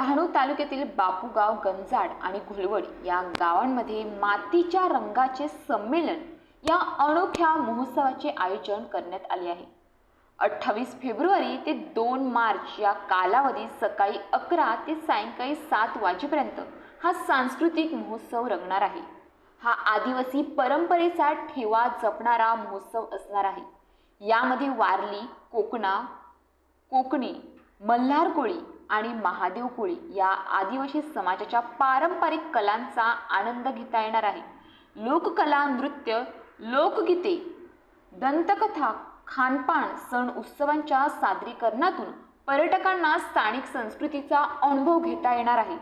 डहाणू तालुक्यातील बापूगाव गंजाड आणि घुलवड या गावांमध्ये मातीच्या रंगाचे संमेलन या अनोख्या महोत्सवाचे आयोजन करण्यात आले आहे. अठ्ठावीस फेब्रुवारी ते दोन मार्च या कालावधीत सकाळी अकरा ते सायंकाळी सात वाजेपर्यंत हा सांस्कृतिक महोत्सव रंगणार आहे. हा आदिवासी परंपरेचा ठेवा जपणारा महोत्सव असणार आहे. यामध्ये वारली कोकणा कोकणी मल्हार कोळी आणि महादेव कोळी या आदिवासी समाजाच्या पारंपरिक कलांचा आनंद घेता येणार आहे. लोककला नृत्य लोकगीते दंतकथा खानपान सण उत्सवांच्या सादरीकरणातून पर्यटकांना स्थानिक संस्कृतीचा अनुभव घेता येणार आहे.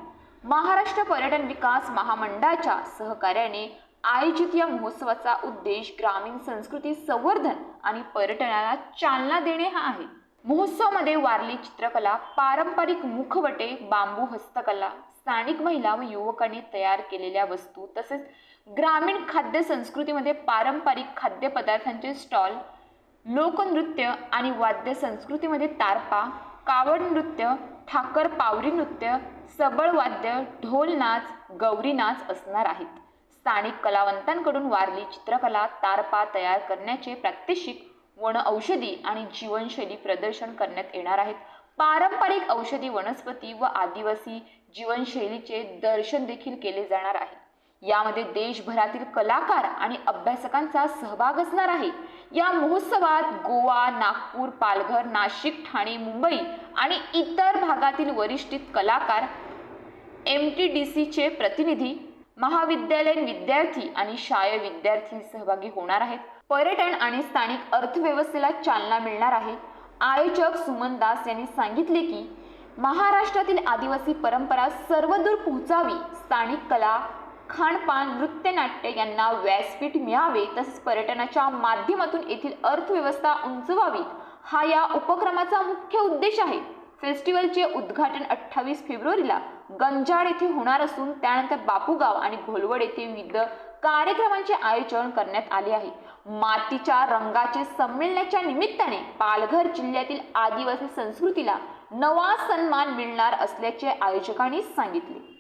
महाराष्ट्र पर्यटन विकास महामंडळाच्या सहकार्याने आयोजित या महोत्सवाचा उद्देश ग्रामीण संस्कृती संवर्धन आणि पर्यटनाला चालना देणे हा आहे. महोत्सवामध्ये वारली चित्रकला पारंपरिक मुखवटे बांबू हस्तकला स्थानिक महिला व युवकांनी तयार केलेल्या वस्तू तसेच ग्रामीण खाद्य संस्कृतीमध्ये पारंपरिक खाद्यपदार्थांचे स्टॉल लोकनृत्य आणि वाद्य संस्कृतीमध्ये तारपा कावड नृत्य ठाकर पावरी नृत्य सबळ वाद्य ढोल नाच गौरी नाच असणार आहेत. स्थानिक कलावंतांकडून वारली चित्रकला तारपा तयार करण्याचे प्रात्यक्षिक वन औषधी आणि जीवनशैली प्रदर्शन करण्यात येणार आहेत. पारंपरिक औषधी वनस्पती व आदिवासी जीवनशैलीचे दर्शन देखील केले जाणार आहे. यामध्ये देशभरातील कलाकार आणि अभ्यासकांचा सहभाग असणार आहे. या महोत्सवात गोवा नागपूर पालघर नाशिक ठाणे मुंबई आणि इतर भागातील वरिष्ठित कलाकार एम टी डी सीचे प्रतिनिधी महाविद्यालयीन विद्यार्थी आणि शाळे विद्यार्थी सहभागी होणार आहेत. पर्यटन आणि स्थानिक अर्थव्यवस्थेला चालना मिळणार आहे. आयोजक सुमन दास यांनी सांगितले की महाराष्ट्रातील आदिवासी परंपरा सर्वदूर पोहोचावी. स्थानिक कला खाणपान नृत्यनाट्य यांना व्यासपीठ मिळावे. तसेच पर्यटनाच्या माध्यमातून येथील अर्थव्यवस्था उंचवावी. हा या उपक्रमाचा मुख्य उद्देश आहे. फेस्टिवलचे उद्घाटन अठ्ठावीस फेब्रुवारीला गंजाड येथे होणार असून त्यानंतर बापूगाव आणि घोलवड येथे विविध कार्यक्रमांचे आयोजन करण्यात आले आहे. मातीच्या रंगाचे संमेलनाच्या निमित्ताने पालघर जिल्ह्यातील आदिवासी संस्कृतीला नवा सन्मान मिळणार असल्याचे आयोजकांनी सांगितले.